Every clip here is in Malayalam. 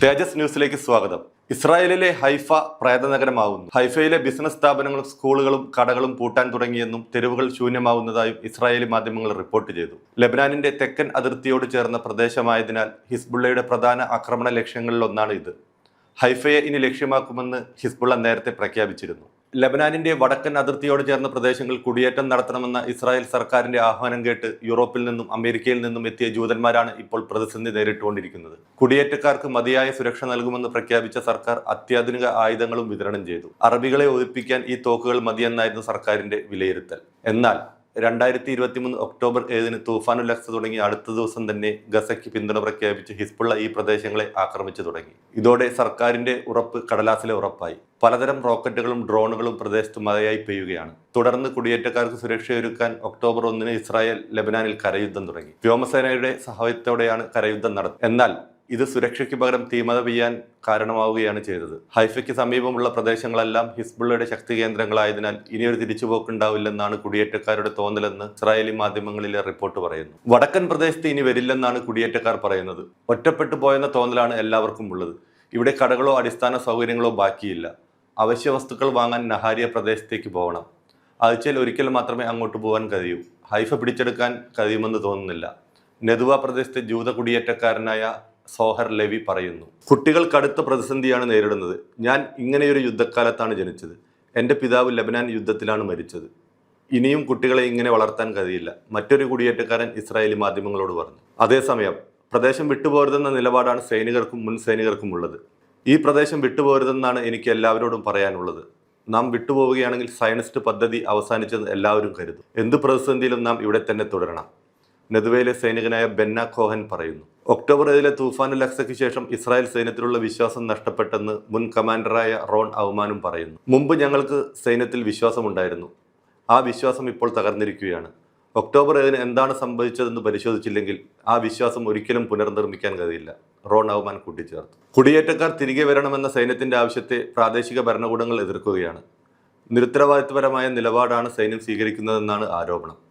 തേജസ് ന്യൂസിലേക്ക് സ്വാഗതം. ഇസ്രായേലിലെ ഹൈഫ പ്രേതനഗരമാവുന്നു. ഹൈഫയിലെ ബിസിനസ് സ്ഥാപനങ്ങളും സ്കൂളുകളും കടകളും പൂട്ടാൻ തുടങ്ങിയെന്നും തെരുവുകൾ ശൂന്യമാവുന്നതായും ഇസ്രായേലി മാധ്യമങ്ങൾ റിപ്പോർട്ട് ചെയ്തു. ലബനാനിന്റെ തെക്കൻ അതിർത്തിയോട് ചേർന്ന പ്രദേശമായതിനാൽ ഹിസ്ബുള്ളയുടെ പ്രധാന ആക്രമണ ലക്ഷ്യങ്ങളിലൊന്നാണ് ഇത് ഹൈഫയെ ഇനി ലക്ഷ്യമാക്കുമെന്ന് ഹിസ്ബുള്ള നേരത്തെ പ്രഖ്യാപിച്ചിരുന്നു. ലബനാനിന്റെ വടക്കൻ അതിർത്തിയോട് ചേർന്ന പ്രദേശങ്ങൾ കുടിയേറ്റം നടത്തണമെന്ന ഇസ്രായേൽ സർക്കാരിന്റെ ആഹ്വാനം കേട്ട് യൂറോപ്പിൽ നിന്നും അമേരിക്കയിൽ നിന്നും എത്തിയ ജൂതന്മാരാണ് ഇപ്പോൾ പ്രതിസന്ധി നേരിട്ടുകൊണ്ടിരിക്കുന്നത്. കുടിയേറ്റക്കാർക്ക് മതിയായ സുരക്ഷ നൽകുമെന്ന് പ്രഖ്യാപിച്ച സർക്കാർ അത്യാധുനിക ആയുധങ്ങളും വിതരണം ചെയ്തു. അറബികളെ ഒഴിപ്പിക്കാൻ ഈ തോക്കുകൾ മതിയെന്നായിരുന്നു സർക്കാരിന്റെ വിലയിരുത്തൽ. എന്നാൽ രണ്ടായിരത്തി ഇരുപത്തി മൂന്ന് ഒക്ടോബർ ഏഴിന് തൂഫാനുൽ അക്സ തുടങ്ങി അടുത്ത ദിവസം തന്നെ ഗസയ്ക്ക് പിന്തുണ പ്രഖ്യാപിച്ച് ഹിസ്ബുള്ള ഈ പ്രദേശങ്ങളെ ആക്രമിച്ചു തുടങ്ങി. ഇതോടെ സർക്കാരിന്റെ ഉറപ്പ് കടലാസിലെ ഉറപ്പായി. പലതരം റോക്കറ്റുകളും ഡ്രോണുകളും പ്രദേശത്ത് മഴയായി പെയ്യുകയാണ്. തുടർന്ന് കുടിയേറ്റക്കാർക്ക് സുരക്ഷയൊരുക്കാൻ ഒക്ടോബർ ഒന്നിന് ഇസ്രായേൽ ലബനാനിൽ കരയുദ്ധം തുടങ്ങി. വ്യോമസേനയുടെ സഹായത്തോടെയാണ് കരയുദ്ധം നടന്നത്. എന്നാൽ ഇത് സുരക്ഷയ്ക്ക് പകരം തീമത പെയ്യാൻ കാരണമാവുകയാണ് ചെയ്തത്. ഹൈഫയ്ക്ക് സമീപമുള്ള പ്രദേശങ്ങളെല്ലാം ഹിസ്ബുള്ളയുടെ ശക്തി കേന്ദ്രങ്ങളായതിനാൽ ഇനിയൊരു തിരിച്ചുപോക്കുണ്ടാവില്ലെന്നാണ് കുടിയേറ്റക്കാരുടെ തോന്നലെന്ന് ഇസ്രായേലി മാധ്യമങ്ങളിലെ റിപ്പോർട്ട് പറയുന്നു. വടക്കൻ പ്രദേശത്ത് ഇനി വരില്ലെന്നാണ് കുടിയേറ്റക്കാർ പറയുന്നത്. ഒറ്റപ്പെട്ടു പോയെന്ന തോന്നലാണ് എല്ലാവർക്കും ഉള്ളത്. ഇവിടെ കടകളോ അടിസ്ഥാന സൗകര്യങ്ങളോ ബാക്കിയില്ല. അവശ്യ വസ്തുക്കൾ വാങ്ങാൻ നഹാരിയ പ്രദേശത്തേക്ക് പോകണം. ആഴ്ചയിൽ ഒരിക്കൽ മാത്രമേ അങ്ങോട്ട് പോകാൻ കഴിയൂ. ഹൈഫ പിടിച്ചെടുക്കാൻ കഴിയുമെന്ന് തോന്നുന്നില്ല. നെതുവ പ്രദേശത്തെ ജൂത കുടിയേറ്റക്കാരനായ സോഹർ ലവി പറയുന്നു കുട്ടികൾ കടുത്ത പ്രതിസന്ധിയാണ് നേരിടുന്നത്. ഞാൻ ഇങ്ങനെയൊരു യുദ്ധക്കാലത്താണ് ജനിച്ചത്. എന്റെ പിതാവ് ലബനാൻ യുദ്ധത്തിലാണ് മരിച്ചത്. ഇനിയും കുട്ടികളെ ഇങ്ങനെ വളർത്താൻ കഴിയില്ല മറ്റൊരു കുടിയേറ്റക്കാരൻ ഇസ്രായേലി മാധ്യമങ്ങളോട് പറഞ്ഞു. അതേസമയം പ്രദേശം വിട്ടുപോരുതെന്ന നിലപാടാണ് സൈനികർക്കും മുൻ സൈനികർക്കും ഉള്ളത്. ഈ പ്രദേശം വിട്ടുപോരുതെന്നാണ് എനിക്ക് എല്ലാവരോടും പറയാനുള്ളത്. നാം വിട്ടുപോവുകയാണെങ്കിൽ സയനിസ്റ്റ് പദ്ധതി അവസാനിച്ചെന്ന് എല്ലാവരും കരുതും. എന്ത് പ്രതിസന്ധിയിലും നാം ഇവിടെ തന്നെ തുടരണം. നെതുവയിലെ സൈനികനായ ബെന്ന ഖോഹൻ പറയുന്നു ഒക്ടോബർ ഏഴിലെ തൂഫാൻ ലക്സയ്ക്ക് ശേഷം ഇസ്രായേൽ സൈന്യത്തിലുള്ള വിശ്വാസം നഷ്ടപ്പെട്ടെന്ന് മുൻ കമാൻഡറായ റോൺ അവമാനും പറയുന്നു. മുമ്പ് ഞങ്ങൾക്ക് സൈന്യത്തിൽ വിശ്വാസമുണ്ടായിരുന്നു. ആ വിശ്വാസം ഇപ്പോൾ തകർന്നിരിക്കുകയാണ്. ഒക്ടോബർ ഏഴിന് എന്താണ് സംഭവിച്ചതെന്ന് പരിശോധിച്ചില്ലെങ്കിൽ ആ വിശ്വാസം ഒരിക്കലും പുനർനിർമ്മിക്കാൻ കഴിയില്ല റോൺ അവമാൻ കൂട്ടിച്ചേർത്തു. കുടിയേറ്റക്കാർ തിരികെ വരണമെന്ന സൈന്യത്തിന്റെ ആവശ്യത്തെ പ്രാദേശിക ഭരണകൂടങ്ങൾ എതിർക്കുകയാണ്. നിരുത്തരവാദിത്വപരമായ നിലപാടാണ് സൈന്യം സ്വീകരിക്കുന്നതെന്നാണ് ആരോപണം.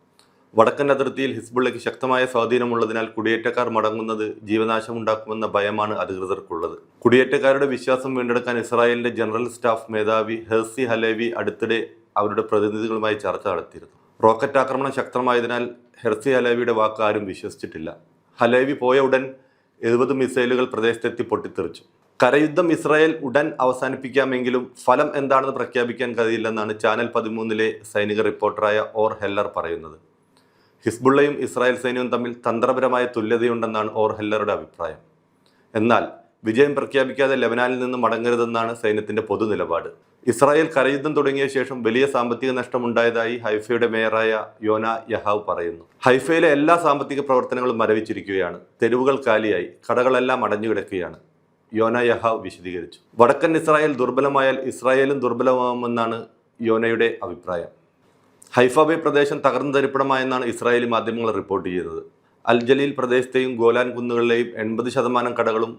വടക്കൻ അതിർത്തിയിൽ ഹിസ്ബുള്ളയ്ക്ക് ശക്തമായ സ്വാധീനമുള്ളതിനാൽ കുടിയേറ്റക്കാർ മടങ്ങുന്നത് ജീവനാശമുണ്ടാക്കുമെന്ന ഭയമാണ് അധികൃതർക്കുള്ളത്. കുടിയേറ്റക്കാരുടെ വിശ്വാസം വീണ്ടെടുക്കാൻ ഇസ്രായേലിന്റെ ജനറൽ സ്റ്റാഫ് മേധാവി ഹെർസി ഹലേവി അടുത്തിടെ അവരുടെ പ്രതിനിധികളുമായി ചർച്ച നടത്തിയിരുന്നു. റോക്കറ്റ് ആക്രമണം ശക്തമായതിനാൽ ഹെർസി ഹലേവിയുടെ വാക്ക് ആരും വിശ്വസിച്ചിട്ടില്ല. ഹലേവി പോയ ഉടൻ എഴുപത് മിസൈലുകൾ പ്രദേശത്തെത്തി പൊട്ടിത്തെറിച്ചു. കരയുദ്ധം ഇസ്രായേൽ ഉടൻ അവസാനിപ്പിക്കാമെങ്കിലും ഫലം എന്താണെന്ന് പ്രഖ്യാപിക്കാൻ കഴിയില്ലെന്നാണ് ചാനൽ പതിമൂന്നിലെ സൈനിക റിപ്പോർട്ടറായ ഓർ ഹെല്ലർ പറയുന്നത്. ഹിസ്ബുള്ളയും ഇസ്രായേൽ സൈന്യവും തമ്മിൽ തന്ത്രപരമായ തുല്യതയുണ്ടെന്നാണ് ഓർ ഹെല്ലറുടെ അഭിപ്രായം. എന്നാൽ വിജയം പ്രഖ്യാപിക്കാതെ ലബനാനിൽ നിന്ന് മടങ്ങരുതെന്നാണ് സൈന്യത്തിന്റെ പൊതു നിലപാട് ഇസ്രായേൽ കരയുദ്ധം തുടങ്ങിയ ശേഷം വലിയ സാമ്പത്തിക നഷ്ടമുണ്ടായതായി ഹൈഫയുടെ മേയറായ യോന യഹാവ് പറയുന്നു. ഹൈഫയിലെ എല്ലാ സാമ്പത്തിക പ്രവർത്തനങ്ങളും മരവിച്ചിരിക്കുകയാണ്. തെരുവുകൾ കാലിയായി കടകളെല്ലാം അടഞ്ഞുകിടക്കുകയാണ്. യോന യഹാവ് വിശദീകരിച്ചു. വടക്കൻ ഇസ്രായേൽ ദുർബലമായാൽ ഇസ്രായേലും ദുർബലമാകുമെന്നാണ് യോനയുടെ അഭിപ്രായം. ഹൈഫാബെ പ്രദേശം തകർന്നു തരിപ്പണമായെന്നാണ് ഇസ്രായേലി മാധ്യമങ്ങൾ റിപ്പോർട്ട് ചെയ്തത് അൽ ജലീൽ പ്രദേശത്തെയും ഗോലാൻ കുന്നുകളിലെയും എൺപത് ശതമാനം കടകളും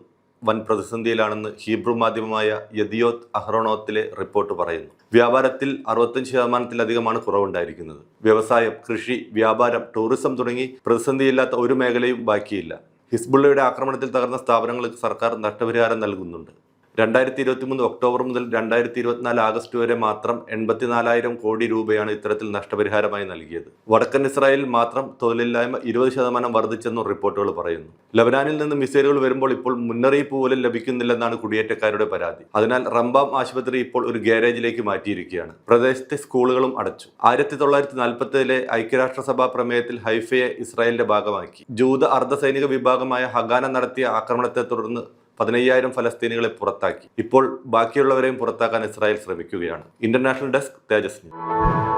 വൻ പ്രതിസന്ധിയിലാണെന്ന് ഹീബ്രു മാധ്യമമായ യദിയോത്ത് അഹ്റോണോത്തിലെ റിപ്പോർട്ട് പറയുന്നു. വ്യാപാരത്തിൽ അറുപത്തഞ്ച് ശതമാനത്തിലധികമാണ് കുറവുണ്ടായിരിക്കുന്നത്. വ്യവസായം കൃഷി വ്യാപാരം ടൂറിസം തുടങ്ങി പ്രതിസന്ധിയില്ലാത്ത ഒരു മേഖലയും ബാക്കിയില്ല. ഹിസ്ബുള്ളയുടെ ആക്രമണത്തിൽ തകർന്ന സ്ഥാപനങ്ങൾക്ക് സർക്കാർ നഷ്ടപരിഹാരം നൽകുന്നുണ്ട്. രണ്ടായിരത്തി ഇരുപത്തി മൂന്ന് ഒക്ടോബർ മുതൽ രണ്ടായിരത്തി ഇരുപത്തിനാല് ആഗസ്റ്റ് വരെ മാത്രം എൺപത്തിനാലായിരം കോടി രൂപയാണ് ഇത്തരത്തിൽ നഷ്ടപരിഹാരമായി നൽകിയത്. വടക്കൻ ഇസ്രായേലിൽ മാത്രം തൊഴിലില്ലായ്മ ഇരുപത് ശതമാനം വർദ്ധിച്ചെന്നും റിപ്പോർട്ടുകൾ പറയുന്നു. ലബനാനിൽ നിന്ന് മിസൈലുകൾ വരുമ്പോൾ ഇപ്പോൾ മുന്നറിയിപ്പ് പോലും ലഭിക്കുന്നില്ലെന്നാണ് കുടിയേറ്റക്കാരുടെ പരാതി. അതിനാൽ റംബാം ആശുപത്രി ഇപ്പോൾ ഒരു ഗാരേജിലേക്ക് മാറ്റിയിരിക്കുകയാണ്. പ്രദേശത്തെ സ്കൂളുകളും അടച്ചു. ആയിരത്തി തൊള്ളായിരത്തി നാൽപ്പത്തിലെ ഐക്യരാഷ്ട്രസഭാ പ്രമേയത്തിൽ ഹൈഫയെ ഇസ്രായേലിന്റെ ഭാഗമാക്കി. ജൂത അർദ്ധസൈനിക വിഭാഗമായ ഹഗാന നടത്തിയ ആക്രമണത്തെ തുടർന്ന് പതിനയ്യായിരം ഫലസ്തീനികളെ പുറത്താക്കി. ഇപ്പോൾ ബാക്കിയുള്ളവരെയും പുറത്താക്കാൻ ഇസ്രായേൽ ശ്രമിക്കുകയാണ്. International desk Tejas news.